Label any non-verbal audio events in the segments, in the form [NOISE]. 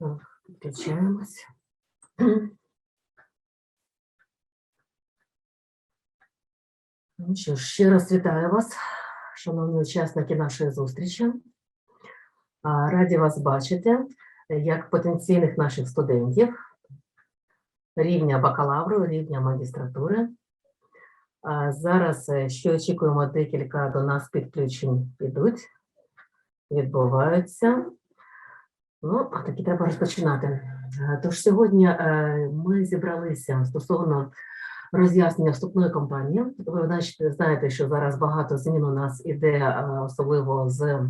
Так. Ну що ж, ще раз вітаю вас, шановні учасники нашої зустрічі. Раді вас бачити як потенційних наших студентів рівня бакалавру, рівня магістратури. Зараз е, ще очікуємо декілька до нас підключень підуть, відбуваються. Ну, таки треба розпочинати. Е, Тож сьогодні е, ми зібралися стосовно роз'яснення вступної кампанії. Ви значить, знаєте, що зараз багато змін у нас іде, е, особливо з,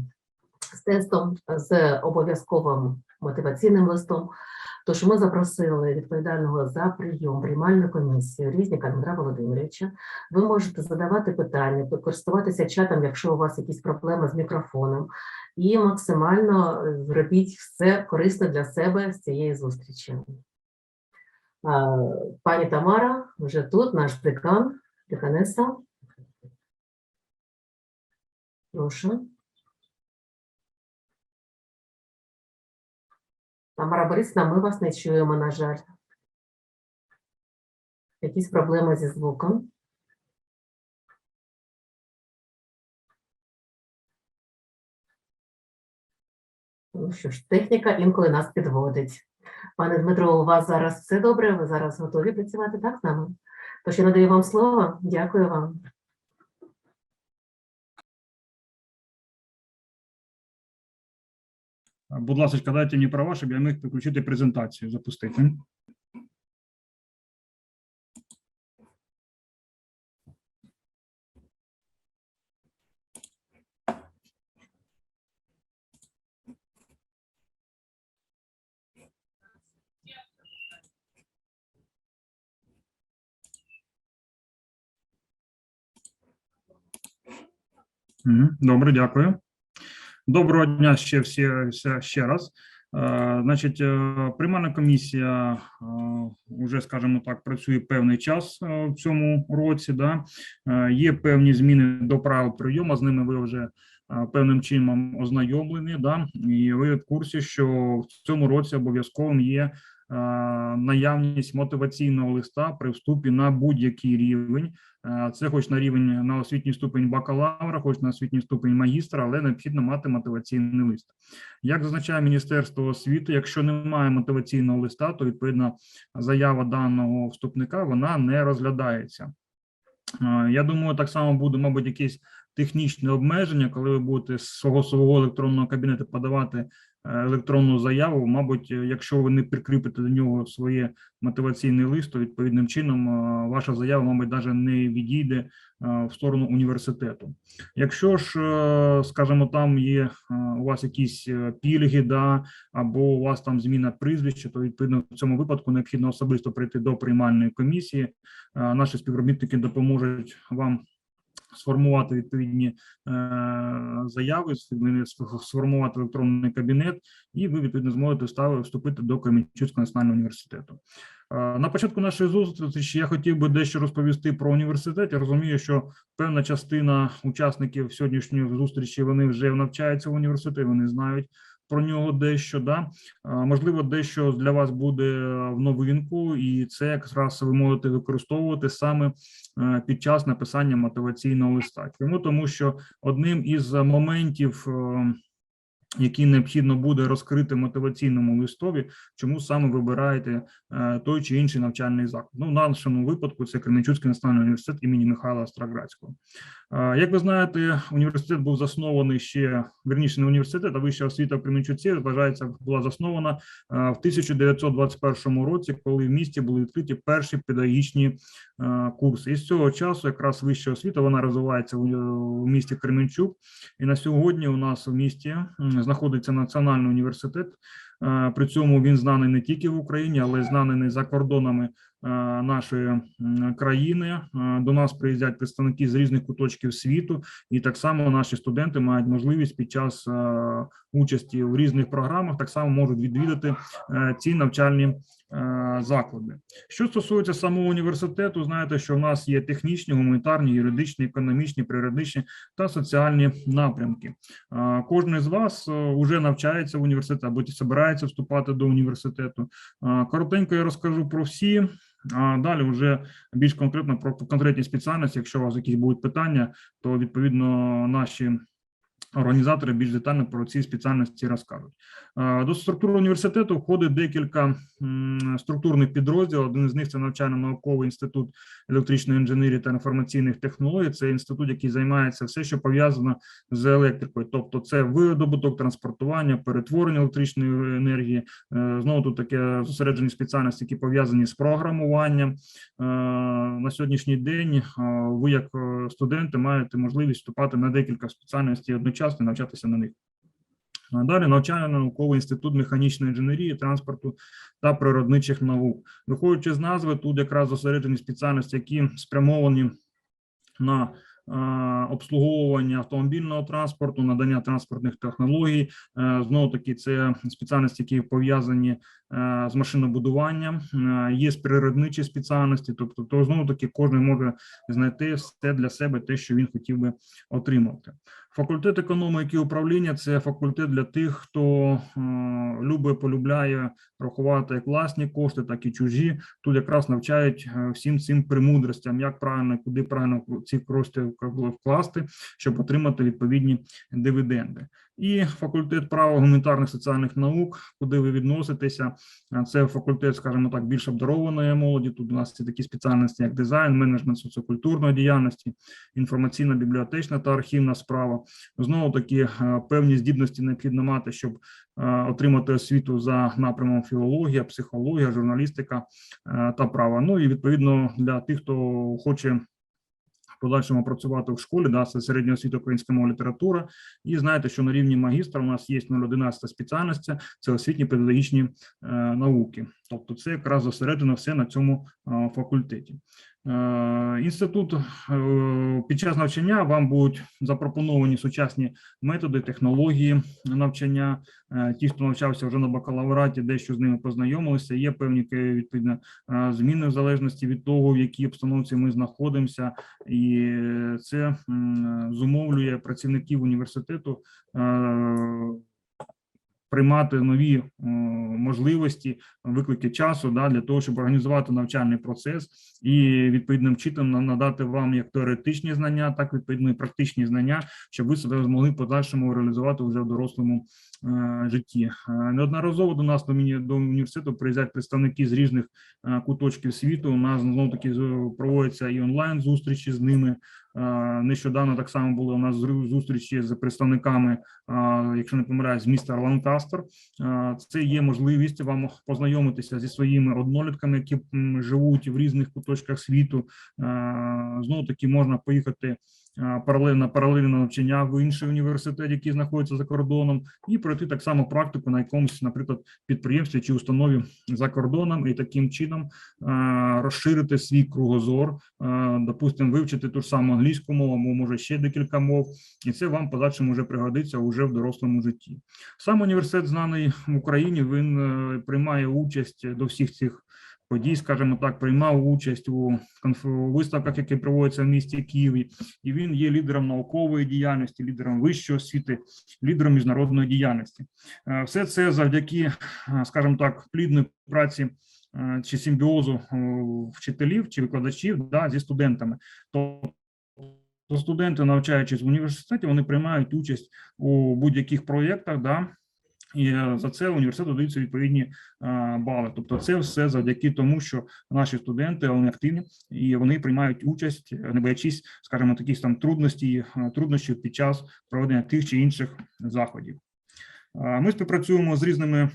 з тестом, з обов'язковим мотиваційним листом. Тож ми запросили відповідального за прийом приймальну комісію Різніка Дмитра Володимировича. Ви можете задавати питання, користуватися чатом, якщо у вас якісь проблеми з мікрофоном, і максимально е, зробіть все корисне для себе з цієї зустрічі. Пані Тамара вже тут, наш декан, деканеса. Прошу. Тамара Борисівна, ми вас не чуємо, на жаль. Якісь проблеми зі звуком. Ну що ж, техніка інколи нас підводить. Пане Дмитро, у вас зараз все добре? Ви зараз готові працювати так з нами? Тож я надаю вам слово. Дякую вам. Будь ласка, дайте мені права, щоб я міг підключити презентацію, запустити. Добре, дякую. Доброго дня ще всі ще, раз. Е, Значить, е, приймальна комісія вже, скажімо так, працює певний час е, в цьому році. Да? Е, Є певні зміни до правил прийому, з ними ви вже е, певним чином ознайомлені. Да? І ви в курсі, що в цьому році обов'язковим є е, наявність мотиваційного листа при вступі на будь-який рівень. Е, Це хоч на рівень на освітній ступень бакалавра, хоч на освітній ступень магістра, але необхідно мати мотиваційний лист. Як зазначає Міністерство освіти, якщо немає мотиваційного листа, то відповідно заява даного вступника вона не розглядається. Е, Я думаю, так само буде, мабуть, якесь технічне обмеження, коли ви будете з свого свого електронного кабінету подавати е, електронну заяву. Мабуть, е, якщо ви не прикріпите до нього своє мотиваційний лист, то відповідним чином е, ваша заява, мабуть, навіть не відійде в сторону університету. Якщо ж, скажімо, там є у вас якісь пільги, да, або у вас там зміна прізвища, то відповідно в цьому випадку необхідно особисто прийти до приймальної комісії. Наші співробітники допоможуть вам сформувати відповідні е, заяви, сформ- сформувати електронний кабінет, і ви відповідно зможете вступити до Кременчуцького національного університету. Е, На початку нашої зустрічі я хотів би дещо розповісти про університет. Я розумію, що певна частина учасників сьогоднішньої зустрічі вони вже навчаються в університеті, вони знають про нього дещо. Да? Е, Можливо, дещо для вас буде в новинку, і це якраз ви можете використовувати саме е, під час написання мотиваційного листа. Чому тому, що одним із моментів. Які необхідно буде розкрити мотиваційному листові, чому саме вибираєте е, той чи інший навчальний заклад. Ну, в нашому випадку це Кременчуцький національний університет імені Михайла Остроградського. Е, Як ви знаєте, університет був заснований ще вірніше не університет, а вища освіта в Кременчуці вважається була заснована е, в 1921 році, коли в місті були відкриті перші педагогічні курси. І з цього часу якраз вища освіта вона розвивається у місті Кременчук. І на сьогодні у нас в місті знаходиться національний університет. Е, При цьому він знаний не тільки в Україні, але й знаний за кордонами нашої країни. Е, До нас приїздять представники з різних куточків світу, і так само наші студенти мають можливість під час е, участі в різних програмах так само можуть відвідати е, ці навчальні е, заклади. Що стосується самого університету, знаєте, що в нас є технічні, гуманітарні, юридичні, економічні, природичні та соціальні напрямки. Е, Кожен з вас вже навчається в університеті або збирається вступати до університету. Е, Коротенько я розкажу про всі. А далі вже більш конкретно про конкретні спеціальності. Якщо у вас якісь будуть питання, то відповідно наші організатори більш детально про ці спеціальності розкажуть. Е, До структури університету входить декілька структурних підрозділів. Один з них це навчально-науковий інститут електричної інженерії та інформаційних технологій. Це інститут, який займається все, що пов'язано з електрикою, тобто це видобуток, транспортування, перетворення електричної енергії. Е, Знову тут таке зосереджені спеціальності, які пов'язані з програмуванням. Е, На сьогоднішній день ви, як студенти, маєте можливість вступати на декілька спеціальностей одночасно і навчатися на них. Далі навчально-науковий інститут механічної інженерії, транспорту та природничих наук. Виходячи з назви, тут якраз зосереджені спеціальності, які спрямовані на е, обслуговування автомобільного транспорту, надання транспортних технологій. Е, Знову таки, це спеціальності, які пов'язані е, з машинобудуванням. Є природничі спеціальності, тобто то знову таки кожен може знайти все для себе те, що він хотів би отримати. Факультет економіки і управління це факультет для тих, хто е, любить, полюбляє рахувати як власні кошти, так і чужі. Тут якраз навчають е, всім цим премудростям, як правильно, куди правильно ці кошти вкласти, щоб отримати відповідні дивіденди. І факультет права гуманітарних соціальних наук, куди ви відноситеся. Це факультет, скажімо так, більш обдарованої молоді. Тут у нас є такі спеціальності, як дизайн, менеджмент соціокультурної діяльності, інформаційна бібліотечна та архівна справа. Знову таки е, певні здібності необхідно мати, щоб е, отримати освіту за напрямом філологія, психологія, журналістика е, та право. Ну і відповідно для тих, хто хоче. Подальшому працювати в школі, да, це середня освіта українська мова література. І знаєте, що на рівні магістра у нас є 011 спеціальність, це освітні педагогічні е, науки. Тобто, це якраз зосереджено все на цьому е, факультеті. Е, Інститут е, під час навчання вам будуть запропоновані сучасні методи, технології навчання. Е, Ті, хто навчався вже на бакалавраті, дещо з ними познайомилися. Є певні відповідно зміни в залежності від того, в якій обстановці ми знаходимося, і це зумовлює працівників університету. Приймати нові е, можливості, виклики часу да, для того, щоб організувати навчальний процес і відповідним чином на- надати вам як теоретичні знання, так відповідно і практичні знання, щоб ви себе змогли подальшому реалізувати вже в дорослому е, житті. Е, Неодноразово до нас до університету приїздять представники з різних куточків світу. У нас знову таки проводяться і онлайн зустрічі з ними. Е, Нещодавно так само були у нас зустрічі з представниками, е, якщо не помиляюсь, міста Ланкастер. Е, Це є можливість вам познайомитися зі своїми однолітками, які живуть в різних куточках світу. Знову таки можна поїхати паралельно паралельне навчання в інший університет, який знаходиться за кордоном, і пройти так само практику на якомусь, наприклад, підприємстві чи установі за кордоном, і таким чином розширити свій кругозор, допустимо, вивчити ту ж саму англійську мову, може ще декілька мов, і це вам подальшому вже пригодиться уже в дорослому житті. Сам університет знаний в Україні. Він е, приймає участь до всіх цих подій, скажімо так, приймав участь у виставках, які проводяться в місті Києві, і він є лідером наукової діяльності, лідером вищої освіти, лідером міжнародної діяльності. Е, Все це завдяки, е, скажімо так, плідної праці е, чи симбіозу вчителів чи викладачів да, зі студентами. Тобто студенти, навчаючись в університеті, вони приймають участь у будь-яких проєктах, да, і е, за це університету даються відповідні е, бали. Тобто, це все завдяки тому, що наші студенти вони активні і вони приймають участь, не боячись, скажімо, таких там трудностей, е, труднощів під час проведення тих чи інших заходів. Ми співпрацюємо з різними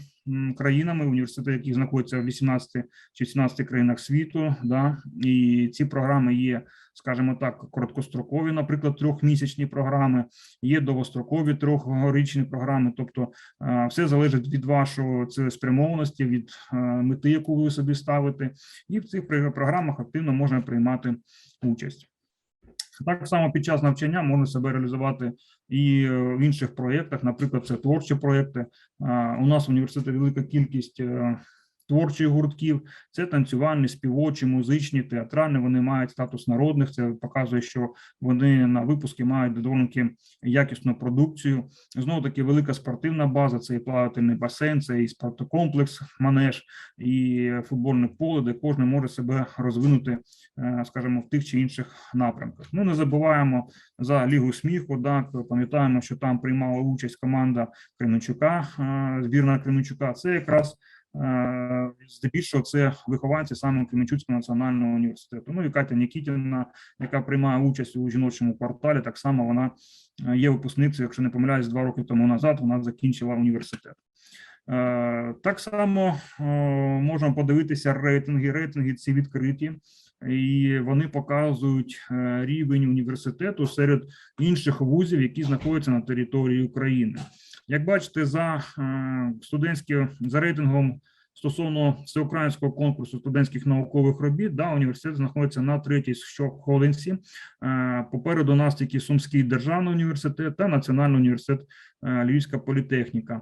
країнами, університети, які знаходяться в 18 чи 17 країнах світу. Да, і ці програми є, скажімо так, короткострокові, наприклад, трьохмісячні програми, є довгострокові трьохрічні програми. Тобто, е, все залежить від вашого цілеспрямованості, від е, мети, яку ви собі ставите, і в цих програмах активно можна приймати участь. Так само під час навчання можна себе реалізувати і е, в інших проєктах, наприклад, це творчі проєкти. У нас в університеті велика кількість е, творчих гуртків, це танцювальні, співочі, музичні, театральні. Вони мають статус народних. Це показує, що вони на випуски мають доволі якісну продукцію. Знову таки велика спортивна база. Це і плавательний басейн, це і спортокомплекс, манеж, і футбольне поле, де кожен може себе розвинути, е, скажімо, в тих чи інших напрямках. Ну не забуваємо за лігу сміху. Так пам'ятаємо, що там приймала участь команда Кременчука, е, збірна Кременчука. Це якраз здебільшого це вихованці саме Кременчуцького національного університету. Ну і Катя Нікітіна, яка приймає участь у жіночому кварталі, так само вона е, є випускницею, якщо не помиляюсь, два роки тому назад вона закінчила університет. Е, Так само е, можна подивитися рейтинги. Рейтинги ці відкриті, і вони показують е, рівень університету серед інших вузів, які знаходяться на території України. Як бачите, за студентським за рейтингом стосовно всеукраїнського конкурсу студентських наукових робіт, да, університет знаходиться на третій сходинці. Е, Попереду нас тільки Сумський державний університет та Національний університет е, Львівська політехніка.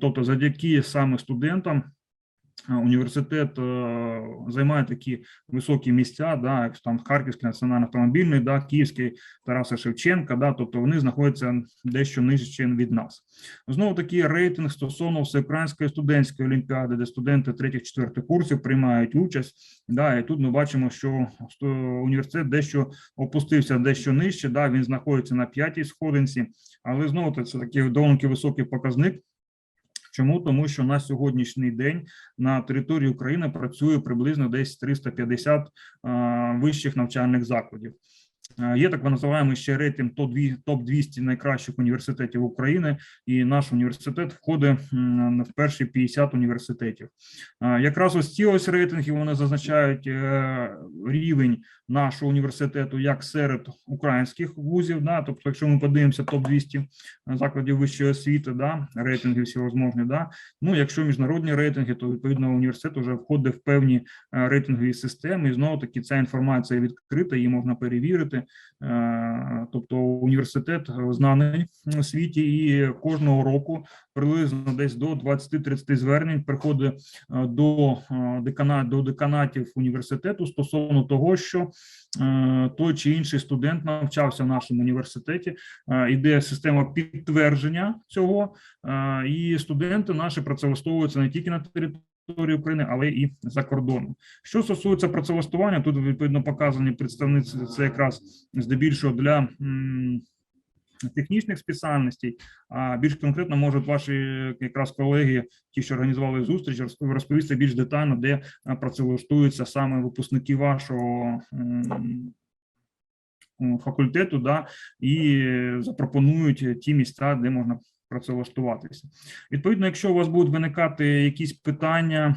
Тобто, завдяки саме студентам. Е, Університет е, займає такі високі місця, да, як там Харківський національний автомобільний, да, Київський Тараса Шевченка, да, тобто вони знаходяться дещо нижче від нас. Знову таки рейтинг стосовно всеукраїнської студентської олімпіади, де студенти третіх-четвертих курсів приймають участь. Да, і тут ми бачимо, що університет дещо опустився дещо нижче. Да, він знаходиться на п'ятій сходинці, але знову це такий доволі високий показник. Чому? Тому що на сьогоднішній день на території України працює приблизно десь 350 а, вищих навчальних закладів. Е, Є так називаємо ще рейтинг топ-200 найкращих університетів України, і наш університет входить в перші 50 університетів. Е, Якраз ось ці ось рейтинги вони зазначають е, рівень нашого університету як серед українських вузів. Да, тобто, якщо ми подивимося топ-200 закладів вищої освіти, да, рейтинги всевозможні, да, ну якщо міжнародні рейтинги, то відповідно університет вже входить в певні рейтингові системи, і знову таки ця інформація відкрита, її можна перевірити. Е, Тобто університет знаний у світі, і кожного року приблизно десь до 20-30 звернень приходить е, до е, декана до деканатів університету стосовно того, що той чи інший студент навчався в нашому університеті. Іде система підтвердження цього, і студенти наші працевлаштовуються не тільки на території території України, але і за кордоном. Що стосується працевлаштування, тут відповідно показані представниці. Це якраз здебільшого для технічних спеціальностей. А більш конкретно можуть ваші якраз колеги, ті, що організували зустріч, розп- розповісти більш детально, де працевлаштуються саме випускники вашого. Факультету, да, і запропонують ті місця, де можна працевлаштуватися. Відповідно, якщо у вас будуть виникати якісь питання,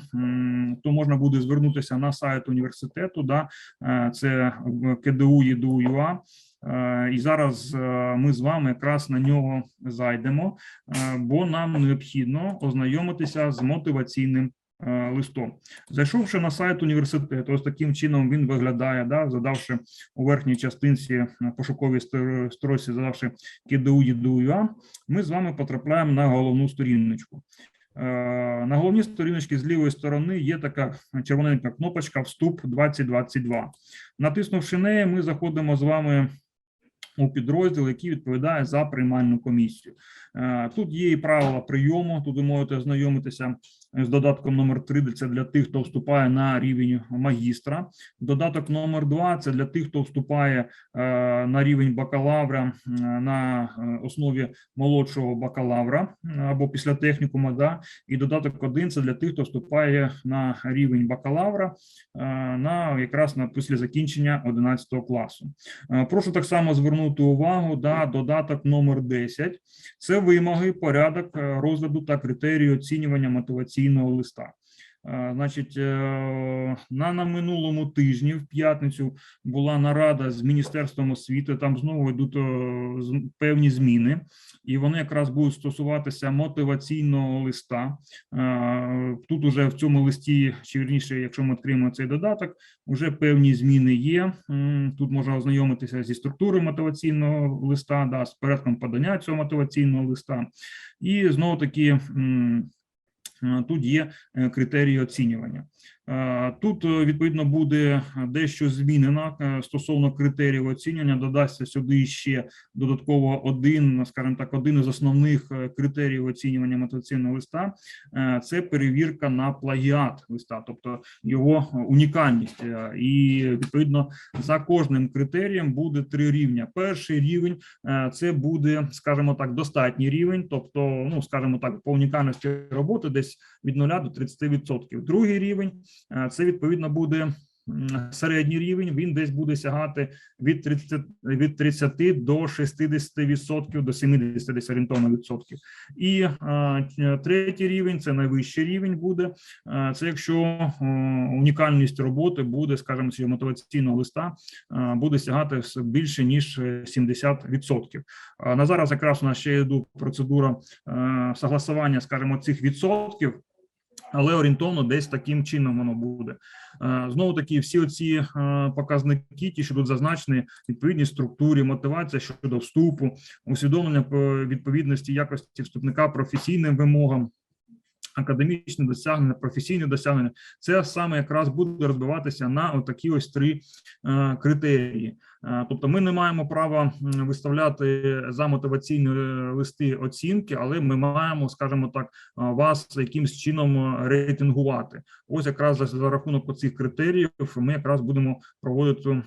то можна буде звернутися на сайт університету. Да, е, це КДУ. Е, І зараз е, ми з вами якраз на нього зайдемо, бо нам необхідно ознайомитися з мотиваційним листом. Зайшовши на сайт університету, ось таким чином він виглядає, да, задавши у верхній частинці е, пошуковій строчці, задавши КДУ ЄДУ.ЮА, ми з вами потрапляємо на головну сторіночку. Е, На головній сторіночці з лівої сторони є така червоненька кнопочка Вступ 2022. Натиснувши неї, ми заходимо з вами у підрозділ, який відповідає за приймальну комісію. Е, Тут є і правила прийому. Тут ви можете ознайомитися з додатком номер 3, це для тих, хто вступає на рівень магістра. Додаток номер 2 – це для тих, хто вступає е, на рівень бакалавра е, на е, основі молодшого бакалавра е, або після технікума. Да? І додаток 1 – це для тих, хто вступає на рівень бакалавра е, на якраз на після закінчення 11 класу. Е, Прошу так само звернути увагу да, додаток номер 10. Це вимоги, порядок е, розгляду та критерії оцінювання мотиваційного листа. Е, Значить, е, на, на минулому тижні, в п'ятницю, була нарада з Міністерством освіти. Там знову йдуть е, певні зміни, і вони якраз будуть стосуватися мотиваційного листа. Тут уже в цьому листі, чи вірніше, якщо ми відкриємо цей додаток, вже певні зміни є. Тут можна ознайомитися зі структурою мотиваційного листа, да, з порядком подання цього мотиваційного листа. І знову таки тут є е, критерії оцінювання. Е, Тут е, відповідно буде дещо змінено е, стосовно критеріїв оцінювання. Додасться сюди ще додатково один, скажімо так, один із основних е, критеріїв оцінювання мотиваційного листа. е, Це перевірка на плагіат листа, тобто його унікальність. Е, І відповідно за кожним критерієм буде три рівня. Перший рівень е, це буде, скажімо так, достатній рівень, тобто, ну скажімо так, по унікальності роботи десь від 0 до 30%. Другий рівень е, це відповідно буде. Середній рівень він десь буде сягати від 30, від 30 до 60 відсотків до 70 десь орієнтовно відсотків. І е, третій рівень це найвищий рівень буде. Е, Це якщо е, унікальність роботи буде, скажімо, цього мотиваційного листа е, буде сягати більше ніж е, 70%. На зараз якраз у нас ще йде процедура е, согласування, скажімо, цих відсотків. Але орієнтовно десь таким чином воно буде. Е, Знову таки, всі оці е, показники, ті, що тут зазначені, відповідні структурі, мотивація щодо вступу, усвідомлення відповідності якості вступника професійним вимогам, академічні досягнення, професійні досягнення, це саме якраз буде розбиватися на отакі ось три е, критерії. Е, Тобто, ми не маємо права виставляти за мотиваційні е, листи оцінки, але ми маємо, скажімо так, е, вас якимсь чином рейтингувати. Ось якраз за, рахунок оцих критеріїв ми якраз будемо проводити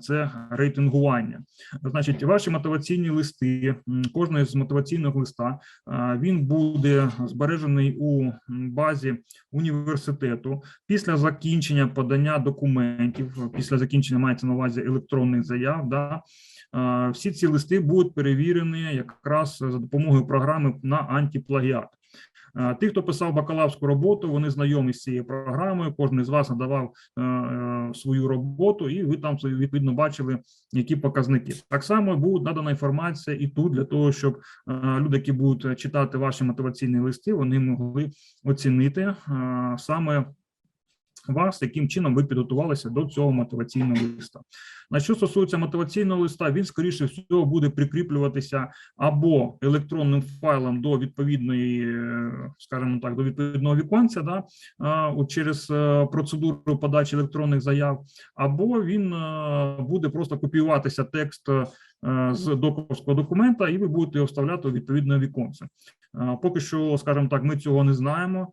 це рейтингування. Значить, ваші мотиваційні листи, кожний з мотиваційних листа, він буде збережений у базі університету після закінчення подання документів, після закінчення мається на увазі електронних заяв. Да, всі ці листи будуть перевірені якраз за допомогою програми на антиплагіат. Ті, хто писав бакалаврську роботу, вони знайомі з цією програмою. Кожен з вас надавав е, е, свою роботу, і ви там відповідно бачили, які показники. Так само буде надана інформація і тут для того, щоб е, люди, які будуть читати ваші мотиваційні листи, вони могли оцінити саме вас, яким чином ви підготувалися до цього мотиваційного листа. На що стосується мотиваційного листа, він скоріше всього буде прикріплюватися або електронним файлом до відповідної, е, скажімо так, до відповідного віконця, да, через е, процедуру подачі електронних заяв, або він е, буде просто копіюватися текст з доковського документа, і ви будете його вставляти у відповідне віконце. Поки що, скажімо так, ми цього не знаємо,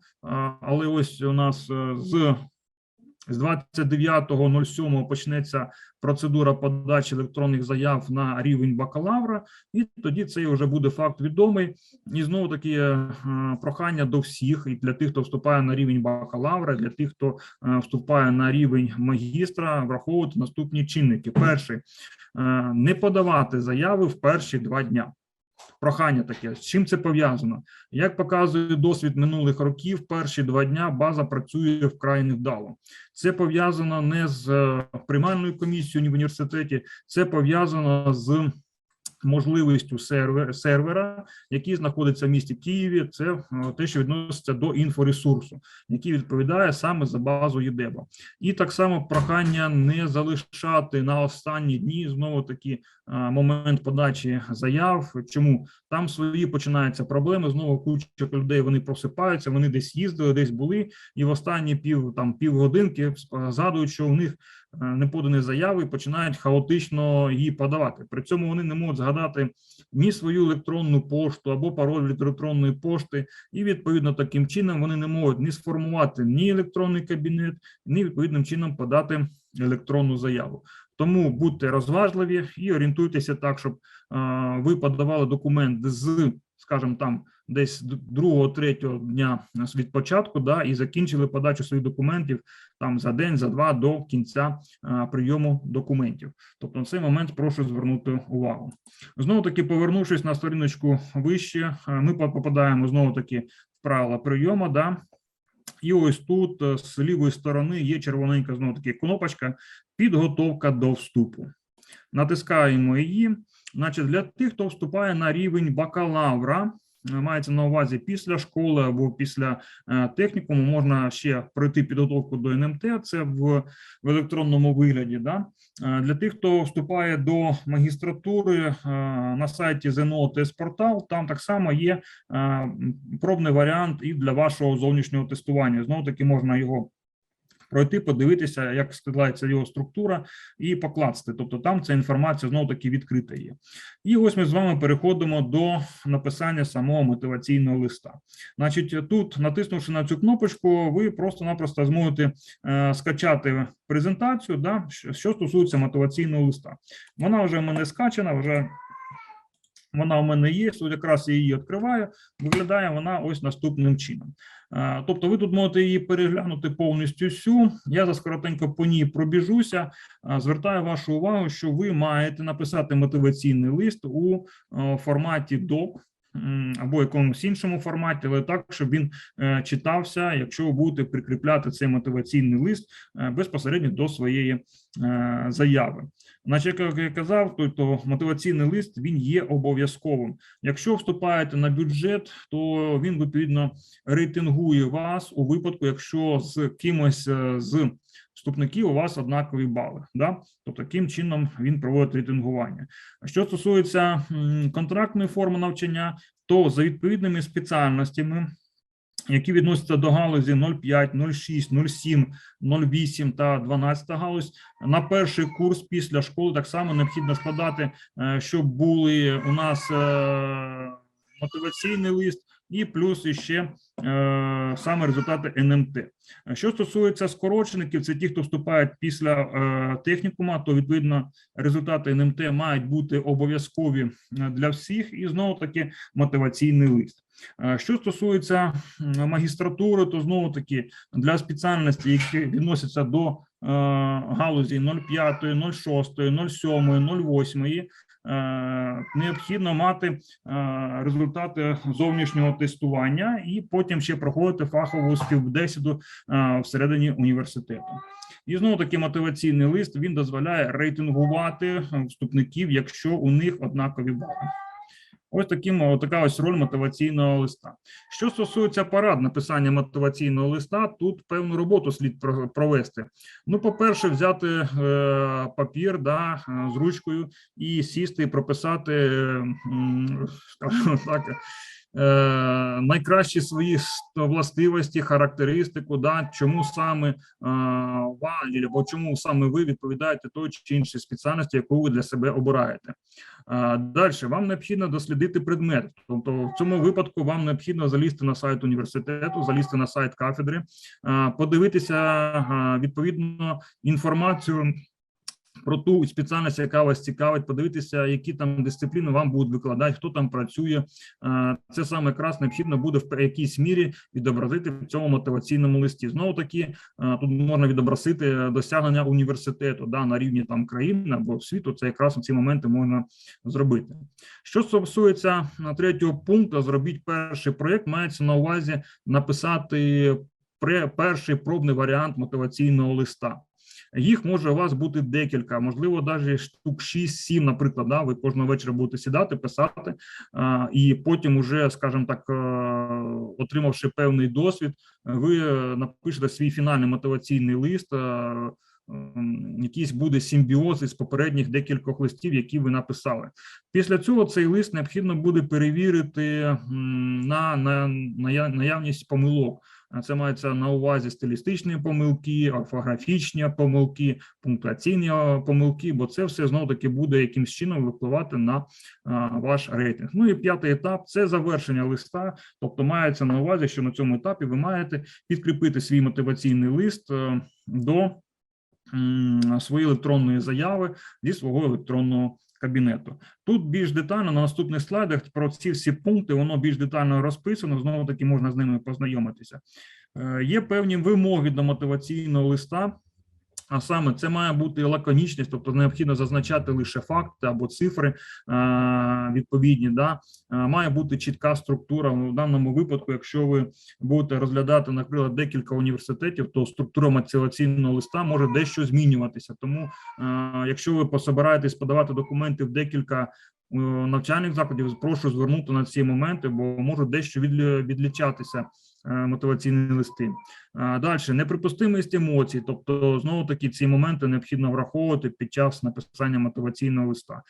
але ось у нас з з 29.07 почнеться процедура подачі електронних заяв на рівень бакалавра, і тоді цей вже буде факт відомий. І знову таки е, прохання до всіх, і для тих, хто вступає на рівень бакалавра, для тих, хто е, вступає на рівень магістра, враховувати наступні чинники. Перший е, не подавати заяви в перші два дня. Прохання таке, з чим це пов'язано? Як показує досвід минулих років, перші два дня база працює вкрай невдало. Це пов'язано не з е, приймальною комісією в університеті, це пов'язано з можливістю сервер, сервера, який знаходиться в місті Києві. Це е, те, що відноситься до інфоресурсу, який відповідає саме за базу ЄДЕБа. І так само прохання не залишати на останні дні знову таки е, момент подачі заяв. Чому там свої починаються проблеми? Знову куча людей вони просипаються, вони десь їздили, десь були, і в останні пів там півгодинки згадують, що у них е, не подані заяви, і починають хаотично її подавати. При цьому вони не можуть згадати ні свою електронну пошту або пароль від електронної пошти, і відповідно таким чином вони не можуть ні сформувати ні електронний кабінет, ні відповідним чином подати електронну заяву. Тому будьте розважливі і орієнтуйтеся так, щоб ви подавали документ з, скажімо, там десь д- другого, третього дня від початку, да, і закінчили подачу своїх документів там за день, за два до кінця прийому документів. Тобто на цей момент прошу звернути увагу. Знову таки, повернувшись на сторіночку вище, ми попадаємо знову таки в правила прийому. Да? І ось тут е, з лівої сторони є червоненька знову таки кнопочка підготовка до вступу. Натискаємо її. Значить, для тих, хто вступає на рівень бакалавра, е, мається на увазі після школи або після е, технікуму, можна ще пройти підготовку до НМТ. Це в, в електронному вигляді. Да? Е, Для тих, хто вступає до магістратури на сайті ЗНО Тестпортал, там так само є пробний варіант і для вашого зовнішнього тестування. Знову таки можна його пройти, подивитися, як складається його структура, і покласти. Тобто там ця інформація знову таки відкрита є. І ось ми з вами переходимо до написання самого мотиваційного листа. Значить, тут, натиснувши на цю кнопочку, ви просто-напросто зможете е, скачати презентацію, да, що стосується мотиваційного листа. Вона вже в мене скачана, вже вона у мене є. Ось якраз я її відкриваю. Виглядає вона ось наступним чином. Е, Тобто, ви тут можете її переглянути повністю всю. Я за скоротенько по ній пробіжуся. Е, Звертаю вашу увагу, що ви маєте написати мотиваційний лист у е, форматі DOC або якомусь іншому форматі, але так, щоб він читався, якщо ви будете прикріпляти цей мотиваційний лист безпосередньо до своєї заяви. Значить, як я казав, то, то мотиваційний лист він є обов'язковим. Якщо вступаєте на бюджет, то він відповідно рейтингує вас у випадку, якщо з кимось е, з вступників у вас однакові бали. Да? Тобто, таким чином він проводить рейтингування. Що стосується контрактної форми навчання, то за відповідними спеціальностями. Які відносяться до галузі 0,5, 0,6, 0,7, 0,8 та 12 галузь. На перший курс після школи так само необхідно складати, е, щоб були у нас е, мотиваційний лист і плюс іще е, саме результати НМТ. Що стосується скорочеників, це ті, хто вступають після е, технікума, то відповідно результати НМТ мають бути обов'язкові е, для всіх, і знову таки мотиваційний лист. Що стосується магістратури, то знову таки для спеціальностей, які відносяться до галузі 0,5, 0,6, 0,7, 0,8, е, необхідно мати е, результати зовнішнього тестування і потім ще проходити фахову співбесіду е, всередині університету. І знову таки мотиваційний лист він дозволяє рейтингувати е, вступників, якщо у них однакові бали. Ось таким така ось роль мотиваційного листа. Що стосується парад написання мотиваційного листа, тут певну роботу слід провести. Ну, по-перше, взяти е, папір да, е, з ручкою і сісти і прописати, е, [LAUGHS] так, найкращі свої властивості, характеристику, да, чому саме е, або чому саме ви відповідаєте той чи іншій спеціальності, яку ви для себе обираєте. Далі вам необхідно дослідити предмет. Тобто, в цьому випадку вам необхідно залізти на сайт університету, залізти на сайт кафедри, подивитися відповідно інформацію. Про ту спеціальність, яка вас цікавить, подивитися, які там дисципліни вам будуть викладати, хто там працює. Це саме якраз необхідно буде в якійсь мірі відобразити в цьому мотиваційному листі. Знову таки, тут можна відобразити досягнення університету да, на рівні там країни або світу. Це якраз ці моменти можна зробити. Що стосується третього пункту, зробіть перший проєкт, мається на увазі написати перший пробний варіант мотиваційного листа. Їх може у вас бути декілька, можливо, навіть штук 6-7, наприклад. Да, ви кожного вечора будете сідати, писати, і потім, уже, скажімо так, е, отримавши певний досвід, ви напишете свій фінальний мотиваційний лист. е, Якийсь буде симбіоз із попередніх декількох листів, які ви написали. Після цього цей лист необхідно буде перевірити на, на наявність помилок. Це мається на увазі стилістичні помилки, орфографічні помилки, пунктуаційні помилки, бо це все знову таки буде якимсь чином випливати на ваш рейтинг. Ну і п'ятий етап це завершення листа. Тобто мається на увазі, що на цьому етапі ви маєте підкріпити свій мотиваційний лист е, до своєї електронної заяви зі свого електронного кабінету. Тут більш детально на наступних слайдах про ці всі пункти воно більш детально розписано. Знову таки можна з ними познайомитися. Е, Є певні вимоги до мотиваційного листа. А саме це має бути лаконічність, тобто необхідно зазначати лише факти або цифри відповідні. Да? Має бути чітка структура. Ну, В даному випадку, якщо ви будете розглядати, наприклад, декілька університетів, то структура мотиваційного листа може дещо змінюватися. Тому, якщо ви пособираєтесь подавати документи в декілька е, навчальних закладів, прошу звернути на ці моменти, бо можуть дещо відлі- відлічатися мотиваційні листи. Далі неприпустимість емоцій, тобто знову таки ці моменти необхідно враховувати під час написання мотиваційного листа.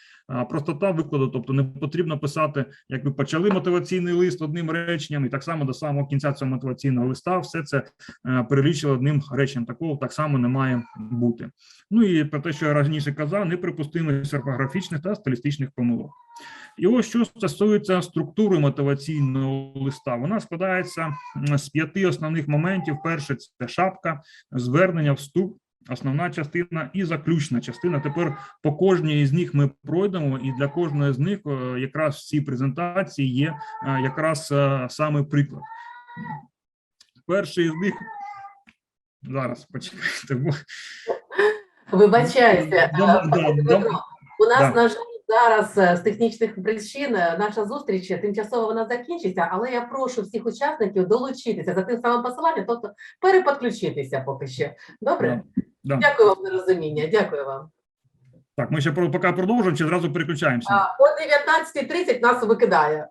Простота викладу, тобто не потрібно писати, як ви почали мотиваційний лист одним реченням, і так само до самого кінця цього мотиваційного листа все це е, перелічили одним реченням. Такого так само не має бути. Ну і про те, що я раніше казав, неприпустимість орфографічних та стилістичних помилок. І ось що стосується структури мотиваційного листа, вона складається з п'яти основних моментів. Перше це шапка, звернення, вступ, основна частина і заключна частина. Тепер по кожній з них ми пройдемо, і для кожної з них е, якраз в цій презентації є е, якраз е, саме приклад. Перший з них зараз почекайте. Вибачаюся, Да, да, да. У нас, Да. на жаль, зараз е, з технічних причин е, наша зустріч тимчасово вона закінчиться, але я прошу всіх учасників долучитися за тим самим посиланням, тобто переподключитися поки що. Добре? Да. Дякую вам за розуміння, дякую вам. Так, ми ще поки продовжуємо, чи зразу переключаємося. О 19.30 нас викидає.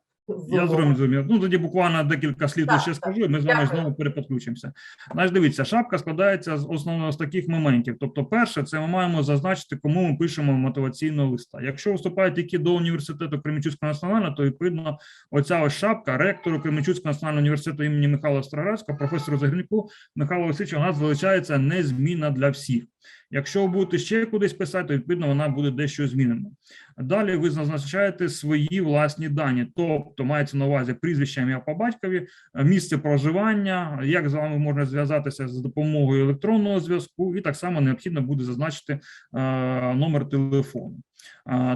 Я зрозумів. Ну тоді буквально декілька слів Так, ще так. скажу. і Ми з вами Дякую. знову переподключимося. Значить, дивіться, шапка складається з основно з таких моментів. Тобто, перше, це ми маємо зазначити, кому ми пишемо мотиваційного листа. Якщо вступають тільки до університету Кременчуцького національного, то відповідно оця ось шапка ректору Кременчуцького національного університету імені Михайла Строградського, професору Загірнику Михайло Васильовичу, вона залишається незмінна для всіх. Якщо ви будете ще кудись писати, то відповідно вона буде дещо змінена. Далі ви зазначаєте свої власні дані, тобто мається на увазі прізвище ім'я по батькові, е, місце проживання, як з вами можна зв'язатися з допомогою електронного зв'язку, і так само необхідно буде зазначити е, номер телефону.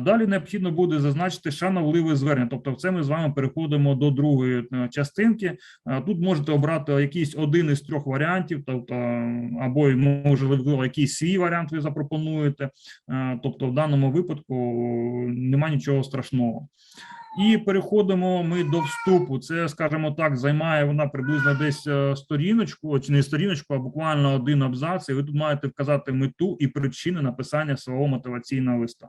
Далі необхідно буде зазначити шановливе звернення. Тобто, це ми з вами переходимо до другої е, частинки. Тут можете обрати якийсь один із трьох варіантів, тобто або можливо якийсь свій варіант ви запропонуєте. Тобто, в даному випадку немає нічого страшного. І переходимо ми до вступу. Це, скажімо так, займає вона приблизно десь е, сторіночку, чи не сторіночку, а буквально один абзац. І ви тут маєте вказати мету і причини написання свого мотиваційного листа.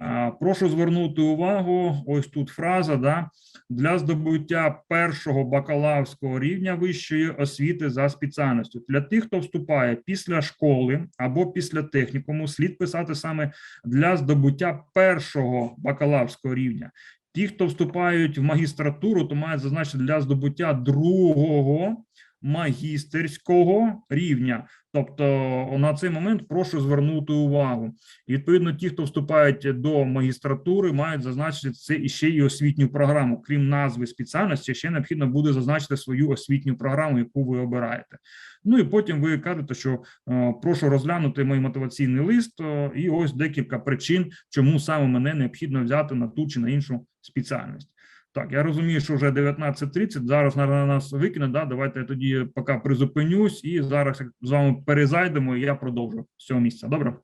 Е, Прошу звернути увагу. Ось тут фраза да для здобуття першого бакалаврського рівня вищої освіти за спеціальністю. Для тих, хто вступає після школи або після технікуму, слід писати саме для здобуття першого бакалаврського рівня. Ті, хто вступають в магістратуру, то мають зазначити для здобуття другого магістерського рівня. Тобто на цей момент прошу звернути увагу. І, відповідно, ті, хто вступають до магістратури, мають зазначити це ще й освітню програму. Крім назви спеціальності, ще необхідно буде зазначити свою освітню програму, яку ви обираєте. Ну і потім ви кажете, що е, прошу розглянути мій мотиваційний лист, е, і ось декілька причин, чому саме мене необхідно взяти на ту чи на іншу спеціальність. Так, я розумію, що вже 19.30, зараз на нас викине. Да? Давайте я тоді поки призупинюсь і зараз з вами перезайдемо, і я продовжу з цього місця. Добре?